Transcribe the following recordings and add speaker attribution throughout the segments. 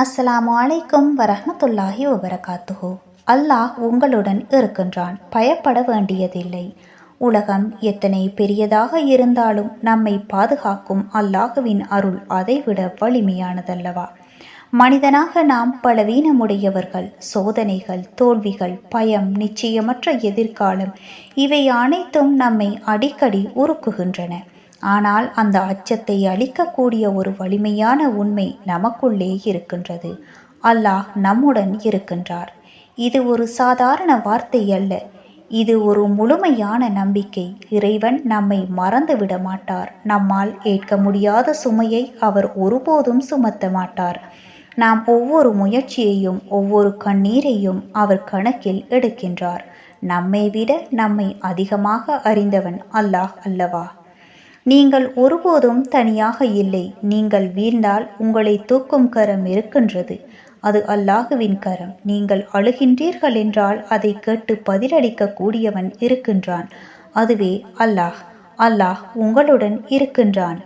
Speaker 1: அஸ்ஸலாமு அலைக்கும் வரஹ்மத்துல்லாஹி வபரகாத்துஹு. அல்லாஹ் உங்களுடன் இருக்கின்றான். பயப்பட வேண்டியதில்லை. உலகம் எத்தனை பெரியதாக இருந்தாலும் நம்மை பாதுகாக்கும் அல்லாஹுவின் அருள் அதைவிட வலிமையானதல்லவா? மனிதனாக நாம் பலவீனமுடையவர்கள் சோதனைகள் தோல்விகள் பயம் நிச்சயமற்ற எதிர்காலம் இவை அனைத்தும் நம்மை அடிக்கடி உருக்குகின்றன. ஆனால் அந்த அச்சத்தை அளிக்கக்கூடிய ஒரு வலிமையான உண்மை நமக்குள்ளே இருக்கின்றது. அல்லாஹ் நம்முடன் இருக்கின்றார். இது ஒரு சாதாரண வார்த்தை அல்ல. இது ஒரு முழுமையான நம்பிக்கை. இறைவன் நம்மை மறந்துவிட மாட்டார். நம்மால் ஏற்க முடியாத சுமையை அவர் ஒருபோதும் சுமத்த மாட்டார். நாம் ஒவ்வொரு முயற்சியையும் ஒவ்வொரு கண்ணீரையும் அவர் கணக்கில் எடுக்கின்றார். நம்மை விட நம்மை அதிகமாக அறிந்தவன் அல்லாஹ் அல்லவா? நீங்கள் ஒருபோதும் தனியாக இல்லை. நீங்கள் வீழ்ந்தால் உங்களை தூக்கும் கரம் இருக்கின்றது. அது அல்லாஹுவின் கரம். நீங்கள் அழுகின்றீர்கள் என்றால் அதை கேட்டு பதிலளிக்க கூடியவன் இருக்கின்றான். அதுவே அல்லாஹ். அல்லாஹ் உங்களுடன் இருக்கின்றான்.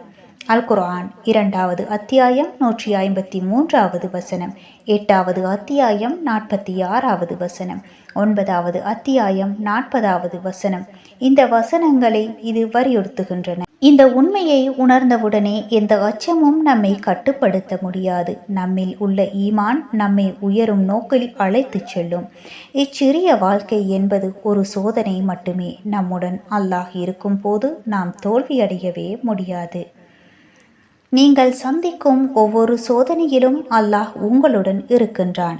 Speaker 1: அல் குரான் இரண்டாவது அத்தியாயம் நூற்றி ஐம்பத்தி மூன்றாவது வசனம் எட்டாவது அத்தியாயம் நாற்பத்தி ஆறாவது வசனம் ஒன்பதாவது அத்தியாயம் நாற்பதாவது வசனம். இந்த வசனங்களை இது வலியுறுத்துகின்றன. இந்த உண்மையை உணர்ந்தவுடனே எந்த அச்சமும் நம்மை கட்டுப்படுத்த முடியாது. நம்மில் உள்ள ஈமான் நம்மை உயரும் நோக்கில் அழைத்துச் செல்லும். இச்சிறிய வாழ்க்கை என்பது ஒரு சோதனை மட்டுமே. நம்முடன் அல்லாஹ் இருக்கும் போது நாம் தோல்வியடையவே முடியாது. நீங்கள் சந்திக்கும் ஒவ்வொரு சோதனையிலும் அல்லாஹ் உங்களுடன் இருக்கின்றான்.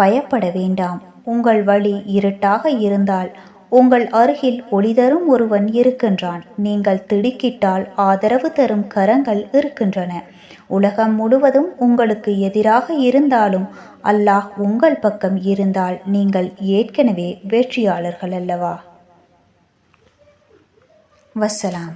Speaker 1: பயப்பட வேண்டாம். உங்கள் வழி இருட்டாக இருந்தால் உங்கள் அருகில் ஒளிதரும் ஒருவன் இருக்கின்றான். நீங்கள் திடுக்கிட்டால் ஆதரவு தரும் கரங்கள் இருக்கின்றன. உலகம் முழுவதும் உங்களுக்கு எதிராக இருந்தாலும் அல்லாஹ் உங்கள் பக்கம் இருந்தால் நீங்கள் ஏற்கனவே வெற்றியாளர்கள் அல்லவா? வசலாம்